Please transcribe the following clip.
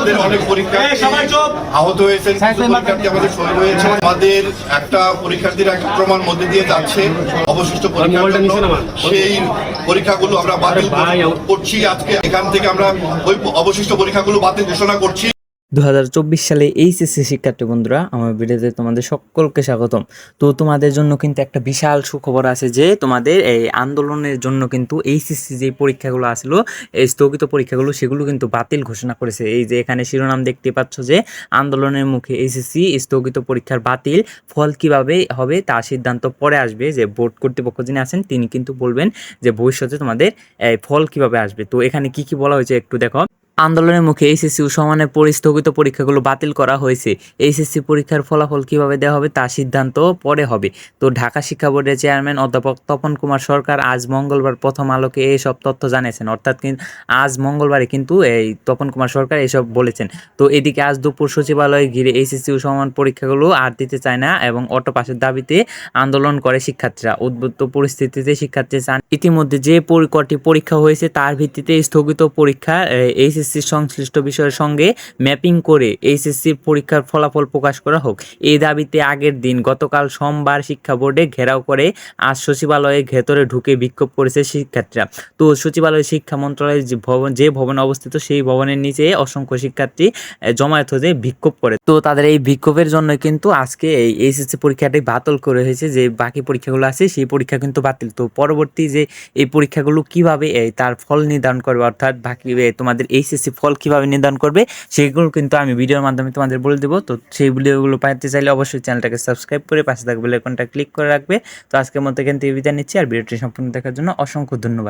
আমাদের অনেক পরীক্ষার্থী আহত হয়েছেন পরীক্ষার্থী আমাদের শহীদ হয়েছে। আমাদের একটা পরীক্ষার্থীর প্রমাণ মধ্যে দিয়ে যাচ্ছে অবশিষ্ট পরীক্ষার জন্য সেই পরীক্ষাগুলো আমরা বাতিল করছি। আজকে এখান থেকে আমরা ওই অবশিষ্ট পরীক্ষাগুলো বাতিল ঘোষণা করছি। দু হাজার চব্বিশ সালে এইচএসসি শিক্ষার্থী বন্ধুরা, আমার ভিডিওতে তোমাদের সকলকে স্বাগতম। তো তোমাদের জন্য কিন্তু একটা বিশাল সুখবর আছে যে, তোমাদের এই আন্দোলনের জন্য কিন্তু এইচএসসি যে পরীক্ষাগুলো আসলো, এই স্থগিত পরীক্ষাগুলো, সেগুলো কিন্তু বাতিল ঘোষণা করেছে। এই যে এখানে শিরোনাম দেখতে পাচ্ছ যে, আন্দোলনের মুখে এইচএসসি স্থগিত পরীক্ষার বাতিল, ফল কীভাবে হবে তার সিদ্ধান্ত পরে আসবে যে, বোর্ড কর্তৃপক্ষ যিনি আছেন, তিনি কিন্তু বলবেন যে, ভবিষ্যতে তোমাদের ফল কীভাবে আসবে। তো এখানে কি কি বলা হয়েছে একটু দেখো। আন্দোলনের মুখে এইচএসসি সমানে পরিস্থগিত পরীক্ষাগুলো বাতিল করা হয়েছে। এইচএসসি পরীক্ষার ফলাফল কীভাবে দেওয়া হবে তার সিদ্ধান্ত পরে হবে। তো ঢাকা শিক্ষা বোর্ডের চেয়ারম্যান অধ্যাপক তপন কুমার সরকার আজ মঙ্গলবার প্রথম আলোকে এইসব তথ্য জানিয়েছেন। অর্থাৎ আজ মঙ্গলবারে কিন্তু এই তপন কুমার সরকার এসব বলেছেন। তো এদিকে আজ দুপুর সচিবালয়ে ঘিরে এইচএসসি সমান পরীক্ষাগুলো আর দিতে চায় না এবং অটো পাসের দাবিতে আন্দোলন করে শিক্ষার্থীরা। উদ্বুদ্ধ পরিস্থিতিতে শিক্ষার্থী চান ইতিমধ্যে যে কটি পরীক্ষা হয়েছে তার ভিত্তিতে স্থগিত পরীক্ষা এইচএসসি সংশ্লিষ্ট বিষয়ের সঙ্গে ম্যাপিং করে এইচএসসি পরীক্ষার ফলাফল প্রকাশ করা হোক। এই দাবিতে আগের দিন গতকাল সোমবার শিক্ষা বোর্ডে ঘেরাও করে আজ সচিবালয়ে ভেতরে ঢুকে বিক্ষোভ করেছে শিক্ষার্থীরা। তো সচিবালয় শিক্ষা মন্ত্রণালয়ের যে ভবন, যে ভবনে অবস্থিত সেই ভবনের নিচে অসংখ্য শিক্ষার্থী জমায়েত হয়ে বিক্ষোভ করে। তো তাদের এই বিক্ষোভের জন্য কিন্তু আজকে এই এইচএসসি পরীক্ষাটি বাতিল করে হয়েছে, যে বাকি পরীক্ষাগুলো আছে সেই পরীক্ষা কিন্তু বাতিল। তো পরবর্তী যে এই পরীক্ষাগুলো কীভাবে তার ফল নির্ধারণ করবে অর্থাৎ বাকি তোমাদের এইচএসসি ফল কীভাবে নির্ধারণ করবে, সেগুলো কিন্তু আমি ভিডিওর মাধ্যমে তোমাদের বলে দেবো। তো সেই ভিডিওগুলো পাইতে চাইলে অবশ্যই চ্যানেলটাকে সাবস্ক্রাইব করে পাশে থাকবে বেলাইকনটা ক্লিক করে রাখবে। তো আজকের মতো এখান থেকে বিদায় নিচ্ছি, আর ভিডিওটি সম্পূর্ণ দেখার জন্য অসংখ্য ধন্যবাদ।